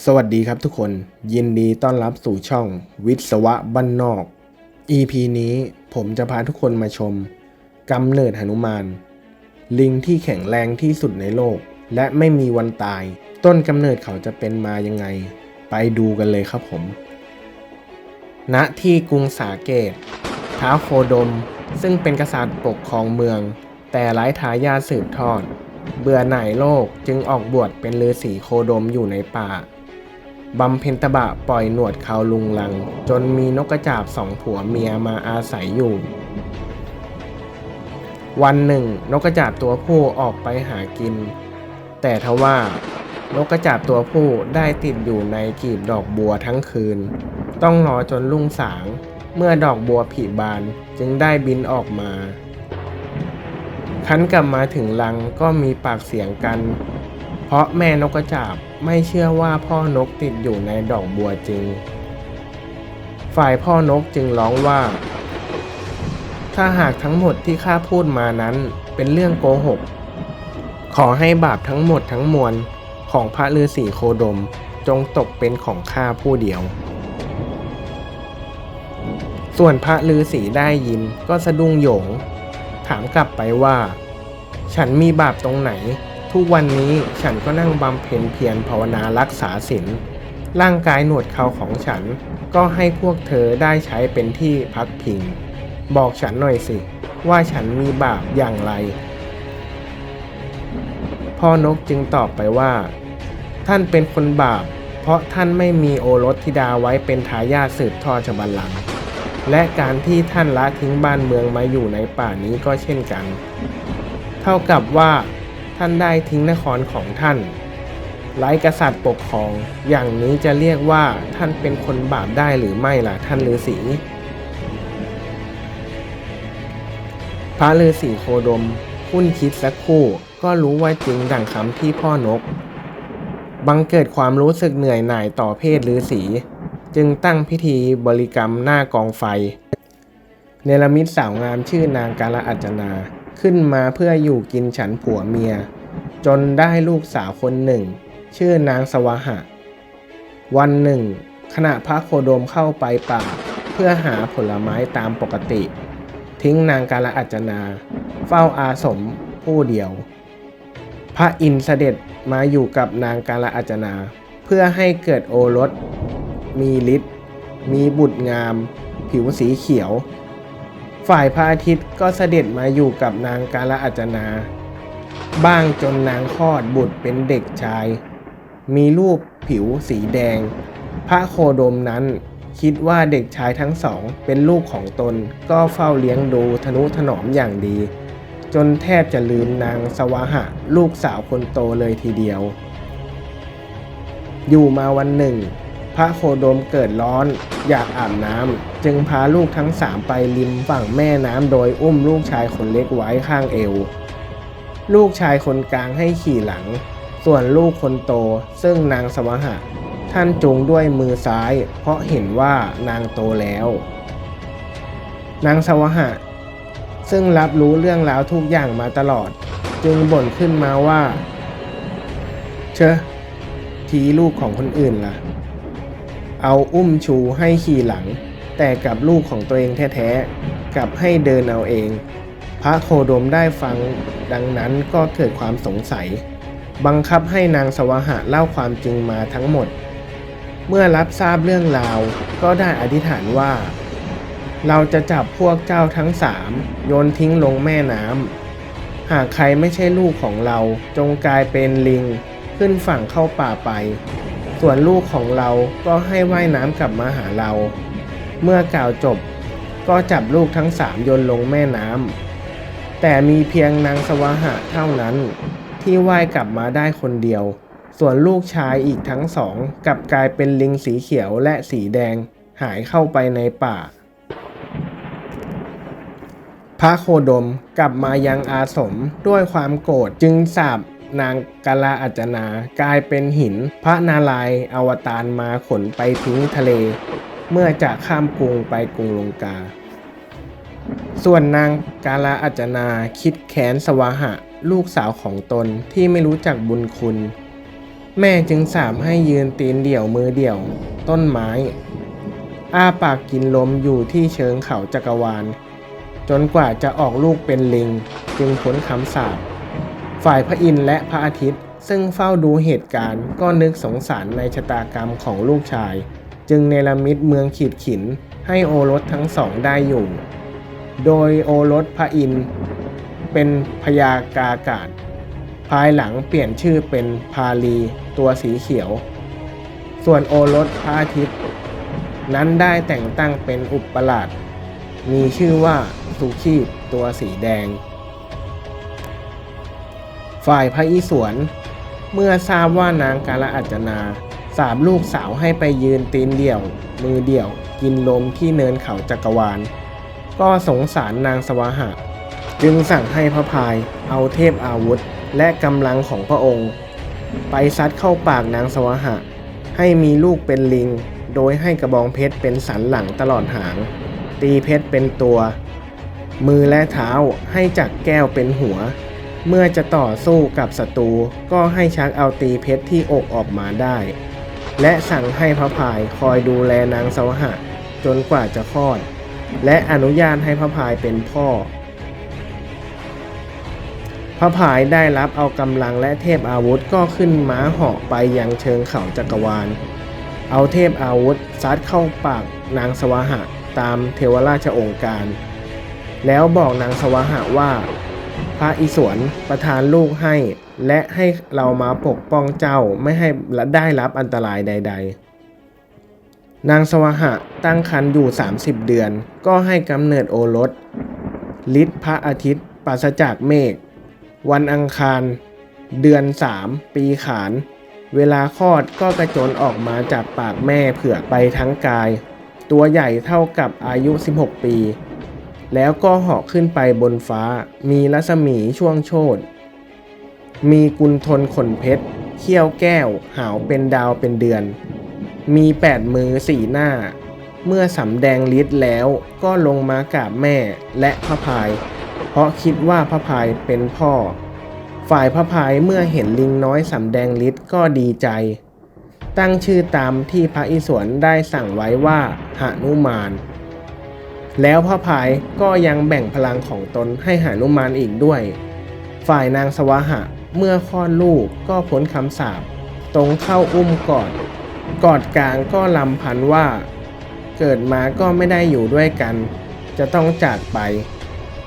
สวัสดีครับทุกคนยินดีต้อนรับสู่ช่องวิศวะบ้านนอก EP นี้ผมจะพาทุกคนมาชมกำเนิดหนุมาน ลิงที่แข็งแรงที่สุดในโลก และไม่มีวันตาย ต้นกำเนิดเขาจะเป็นมายังไง ไปดูกันเลยครับผม ณที่กรุงสาเกตท้าโคดม ซึ่งเป็นกษัตริย์ปกครองเมือง แต่ไร้ทายาทสืบทอด เบื่อหน่ายโลกจึงออกบวชเป็นฤาษีโคดมอยู่ในป่า บำเพ็ญตบะปล่อยหนวดเขาลุงลัง จนมีนกกระจาบสองผัวเมียมาอาศัยอยู่ วันหนึ่ง นกกระจาบตัวผู้ออกไปหากิน แต่ทว่านกกระจาบตัวผู้ได้ติดอยู่ในกีบดอกบัวทั้งคืน ต้องรอจนรุ่งสาง เมื่อดอกบัวผลิบานจึงได้บินออกมา คันกลับมาถึงรังก็มีปากเสียงกัน เพราะแม่นกกระจาบ ไม่เชื่อว่าพ่อนกติดอยู่ในดอกบัวจริง ฝ่ายพ่อนกจึงร้องว่า ถ้าหากทั้งหมดที่ข้าพูดมานั้นเป็นเรื่องโกหก ขอให้บาปทั้งหมดทั้งมวลของพระฤาษีโคดมจงตกเป็นของข้าผู้เดียว ส่วนพระฤาษีได้ยินก็สะดุ้งโหยง ถามกลับไปว่า ฉันมีบาปตรงไหน ทุกวันนี้ฉันก็นั่งบำเพ็ญเพียรภาวนารักษาศีลร่างกายหนวดเขาของฉัน ก็ให้พวกเธอได้ใช้เป็นที่พักพิง บอกฉันหน่อยสิ ว่าฉันมีบาปอย่างไร พ่อนกจึงตอบไปว่า ท่านเป็นคนบาป เพราะท่านไม่มีโอรสธิดาไว้เป็นทายาทสืบทอดชบัลลังก์และการที่ท่านละทิ้งบ้านเมืองมาอยู่ในป่านี้ก็เช่นกัน เท่ากับว่า ท่านได้ทิ้งนครของท่านไร้กษัตริย์ปกครอง อย่างนี้จะเรียกว่าท่านเป็นคนบาปได้หรือไม่ล่ะท่านฤาษีพระฤาษีโคดมคุ้นคิดสักครู่ก็รู้ว่าจริงดังคำที่พ่อนก บังเกิดความรู้สึกเหนื่อยหน่ายต่อเพศฤาษีจึงตั้งพิธีบริกรรมหน้ากองไฟ เนรมิตสาวงามชื่อนางกาลอัจนา ขึ้นมาเพื่ออยู่กินฉันผัวเมีย จนได้ลูกสาวคนหนึ่ง ชื่อนางสวหะ วันหนึ่ง ขณะพระโคดมเข้าไปป่า เพื่อหาผลไม้ตามปกติ ทิ้งนางกาลอัจนา เฝ้าอาสมผู้เดียว พระอินทร์เสด็จมาอยู่กับนางกาลอัจนา เพื่อให้เกิดโอรส มีฤทธิ์มีบุตรงาม ผิวสีเขียว ฝ่ายพระอาทิตย์ก็เสด็จมาอยู่กับนางกาลอัจนา บ้างจนนางคลอดบุตรเป็นเด็กชาย มีรูปผิวสีแดง พระโคดมนั้นคิดว่าเด็กชายทั้งสองเป็นลูกของตนก็เฝ้าเลี้ยงดูทนุถนอมอย่างดี จนแทบจะลืมนางสวาหะ ลูกสาวคนโตเลยทีเดียว อยู่มาวันหนึ่ง พระโคดมเกิดร้อนอยากอาบน้ำจึงพาลูกทั้งสามไปริมฝั่งแม่น้ำโดยอุ้มลูกชายคนเล็กไว้ข้างเอว ลูกชายคนกลางให้ขี่หลัง ส่วนลูกคนโตซึ่งนางสวหะ ท่านจูงด้วยมือซ้าย เพราะเห็นว่านางโตแล้ว นางสวหะ ซึ่งรับรู้เรื่องราวทุกอย่างมาตลอด จึงบ่นขึ้นมาว่า เชอะทีลูกของคนอื่นล่ะ เอาอุ้มชูให้ขี่หลัง แต่กับลูกของตัวเองแท้ๆกับให้เดินเอาเอง พระโคดมได้ฟังดังนั้นก็เกิดความสงสัย บังคับให้นางสวหะเล่าความจริงมาทั้งหมด เมื่อรับทราบเรื่องราวก็ได้อธิษฐานว่า เราจะจับพวกเจ้าทั้งสามโยนทิ้งลงแม่น้ำหากใครไม่ใช่ลูกของเราจงกลายเป็นลิงขึ้นฝั่งเข้าป่าไป ส่วนลูกของเราก็ให้ว่ายน้ำกลับมาหาเรา เมื่อกล่าวจบก็จับลูกทั้งสามโยนลงแม่น้ำแต่มีเพียงนางสวหะเท่านั้น ที่ว่ายกลับมาได้คนเดียว ส่วนลูกชายอีกทั้งสองกลับกลายเป็นลิงสีเขียวและสีแดงหายเข้าไปในป่า พระโคดมกลับมายังอาสมด้วยความโกรธจึงสาบ นางกาลาอัจนากลายเป็นหิน พระนารายอวตารมาขนไปทิ้งทะเล เมื่อจะข้ามกรุงไปกรุงลงกา ส่วนนางกาลาอัจนาคิดแค้นสวาหะลูกสาวของตนที่ไม่รู้จักบุญคุณ แม่จึงสามให้ยืนตีนเดี่ยวมือเดี่ยว ต้นไม้ อ้าปากกินลมอยู่ที่เชิงเขาจักรวาล จนกว่าจะออกลูกเป็นลิงจึงพ้นคำสาป ฝ่ายพระอินทร์และพระอาทิตย์ ซึ่งเฝ้าดูเหตุการณ์ก็นึกสงสารในชะตากรรมของลูกชาย จึงเนรมิตเมืองขีดขินให้โอรสทั้งสองได้อยู่ โดยโอรสพระอินทร์เป็นพยากากาศ ภายหลังเปลี่ยนชื่อเป็นพาลีตัวสีเขียว ส่วนโอรสพระอาทิตย์ นั้นได้แต่งตั้งเป็นอุปราชมีชื่อว่าสุขีตัวสีแดง ฝ่ายพระอิศวรเมื่อทราบว่านางกาลอัจนาสาบลูกสาวให้ไปยืนตีนเดี่ยว มือเดี่ยว กินลมที่เนินเขาจักรวาล ก็สงสารนางสวาหะ จึงสั่งให้พระพายเอาเทพอาวุธและกำลังของพระองค์ ไปซัดเข้าปากนางสวาหะ ให้มีลูกเป็นลิง โดยให้กระบองเพชรเป็นสันหลังตลอดหาง ตีเพชรเป็นตัว มือและเท้าให้จักแก้วเป็นหัว เมื่อจะต่อสู้กับศัตรูก็ให้ชักเอาตีเพชรที่อกออกมาได้ และสั่งให้พระพายคอยดูแลนางสวหะจนกว่าจะคลอด และอนุญาตให้พระพายเป็นพ่อ พระพายได้รับเอากำลังและเทพอาวุธก็ขึ้นม้าเหาะไปยังเชิงเขาจักรวาล เอาเทพอาวุธซัดเข้าปากนางสวหะตามเทวราชองค์การ แล้วบอกนางสวหะว่า พระอิศวรประทานลูกให้ และให้เรามาปกป้องเจ้าไม่ให้ได้รับอันตรายใด ๆ นางสวหะตั้งครรภ์อยู่ 30 เดือน ก็ให้กำเนิดโอรสฤทธิ์พระอาทิตย์ปราศจากเมฆวันอังคาร เดือน 3 ปีขาน เวลาคลอดก็กระโจนออกมาจากปากแม่เผือกไปทั้งกาย ตัวใหญ่เท่ากับอายุ 16 ปี แล้วก็เหาะขึ้นไปบนฟ้า มีรัศมีช่วงโชนมีกุลทนขนเพชรเขี้ยวแก้ว หาวเป็นดาวเป็นเดือน มีแปดมือสี่หน้า เมื่อสำแดงฤทธิ์แล้วก็ลงมากราบแม่และพระพาย เพราะคิดว่าพระพายเป็นพ่อ ฝ่ายพระพายเมื่อเห็นลิงน้อยสำแดงฤทธิ์ก็ดีใจ ตั้งชื่อตามที่พระอิศวรได้สั่งไว้ว่าหนุมาน แล้วพระพายก็ยังแบ่งพลังของตนให้หานุมานอีกด้วย ฝ่ายนางสวาหะเมื่อคลอดลูกก็พ้นคำสาปตรงเข้าอุ้มกอด กอดกลางก็ลำพันว่า เกิดมาก็ไม่ได้อยู่ด้วยกัน จะต้องจากไป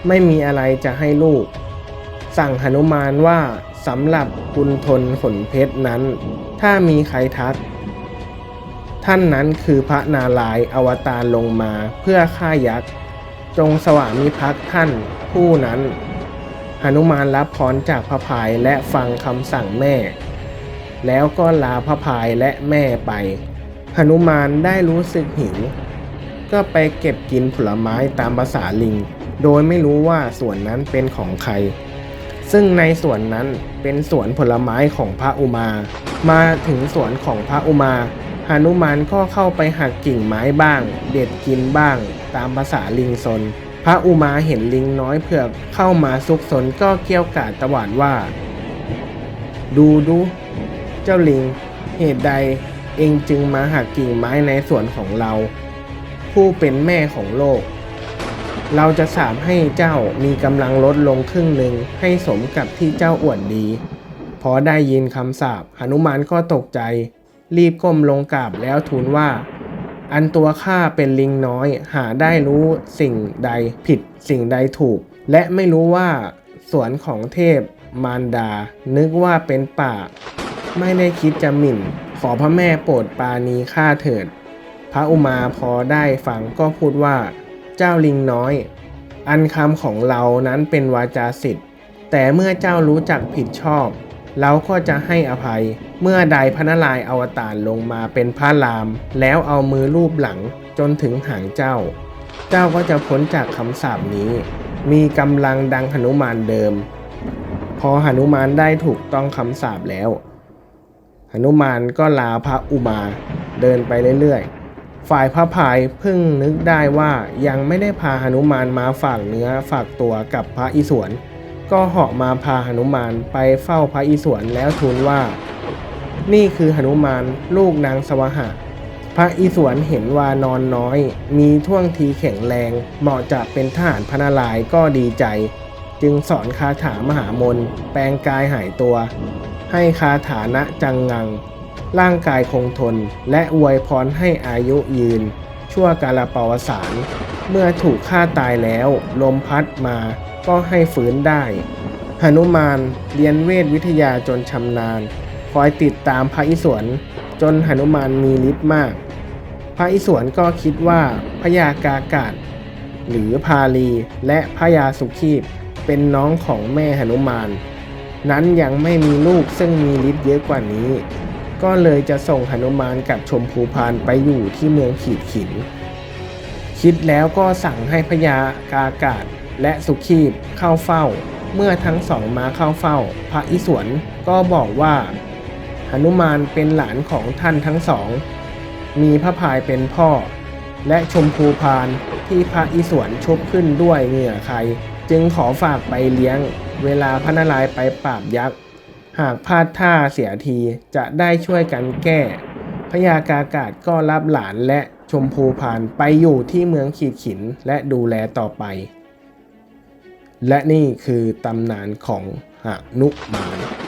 ไม่มีอะไรจะให้ลูก สั่งหนุมานว่าสำหรับกุณทนขนเพชรนั้น ถ้ามีใครทัก ท่านนั้นคือพระนารายอวตารลงมาเพื่อฆ่ายักษ์ จงสวามิภักดิ์ท่านผู้นั้นหนุมานรับพรจากพระพายและฟังคำสั่งแม่ แล้วก็ลาพระพายและแม่ไปหนุมานได้รู้สึกหิว ก็ไปเก็บกินผลไม้ตามภาษาลิง โดยไม่รู้ว่าส่วนนั้นเป็นของใคร ซึ่งในส่วนนั้นเป็นสวนผลไม้ของพระอุมา มาถึงสวนของพระอุมา หนุมานก็เข้าไปหักกิ่งไม้บ้าง เด็ดกินบ้าง ตามภาษาลิงซน พระอุมาเห็นลิงน้อยเผือกเข้ามาซุกซนก็เกี้ยวกาดตวาดว่า ดูดู เจ้าลิง เหตุใดเองจึงมาหักกิ่งไม้ในสวนของเรา ผู้เป็นแม่ของโลก เราจะสามให้เจ้ามีกำลังลดลงครึ่งหนึ่งให้สมกับที่เจ้าอวดดี พอได้ยินคำสาปหนุมานก็ตกใจ รีบก้มลงกราบแล้วทูลว่า อันตัวข้าเป็นลิงน้อย หาได้รู้สิ่งใดผิดสิ่งใดถูก และไม่รู้ว่าสวนของเทพมารดา นึกว่าเป็นป่า ไม่ได้คิดจะหมิ่น ขอพระแม่โปรดปาณีข้าเถิด พระอุมาพอได้ฟังก็พูดว่า เจ้าลิงน้อย อันคำของเรานั้นเป็นวาจาสิทธิ์แต่เมื่อเจ้ารู้จักผิดชอบ เราก็จะให้อภัย เมื่อใดพระนารายณ์อวตารลงมาเป็นพระราม แล้วเอามือลูบหลังจนถึงหางเจ้า เจ้าก็จะพ้นจากคำสาปนี้ มีกำลังดังหนุมานเดิม พอหนุมานได้ถูกต้องคำสาปแล้วหนุมานก็ลาพระอุมาเดินไปเรื่อยๆ ฝ่ายพระพายเพิ่งนึกได้ว่ายังไม่ได้พาหนุมานมาฝากเนื้อฝากตัวกับพระอิศวร ก็เหาะมาพาหนุมานไปเฝ้าพระอิศวรแล้วทูลว่า นี่คือหนุมานลูกนางสวหะ พระอิศวรเห็นว่านอนน้อย มีท่วงทีแข็งแรง เหมาะจะเป็นทหารพนารายก็ดีใจ จึงสอนคาถามหามนแปลงกายหายตัว ให้คาถานะจังงัง ร่างกายคงทน และอวยพรให้อายุยืน ชั่วกาลปวสาร เมื่อถูกฆ่าตายแล้ว ลมพัดมา ก็ให้ฟื้นได้หนุมานเรียนเวทวิทยาจนชำนาญ คอยติดตามพระอิศวรจนหนุมานมีฤทธิ์มาก พระอิศวรก็คิดว่าพญากากาศ หรือพาลีและพญาสุขีบเป็นน้องของแม่หนุมาน นั้นยังไม่มีลูกซึ่งมีฤทธิ์เยอะกว่านี้ ก็เลยจะส่งหนุมานกับชมพูพานไปอยู่ที่เมืองขีดขิน คิดแล้วก็สั่งให้พญากากาศ และสุขีบเข้าเฝ้า เมื่อทั้งสองมาเข้าเฝ้า พระอิศวรก็บอกว่าหนุมานเป็นหลานของท่านทั้งสอง มีพระพายเป็นพ่อ และชมพูพานที่พระอิศวรชุบขึ้นด้วยเหงื่อใคร จึงขอฝากไปเลี้ยง เวลาพระนารายไปปราบยักษ์หากพลาดท่าเสียทีจะได้ช่วยกันแก้พญากากาศก็รับหลานและชมพูพานไปอยู่ที่เมืองขีดขินและดูแลต่อไป และนี่คือตำนานของหนุมาน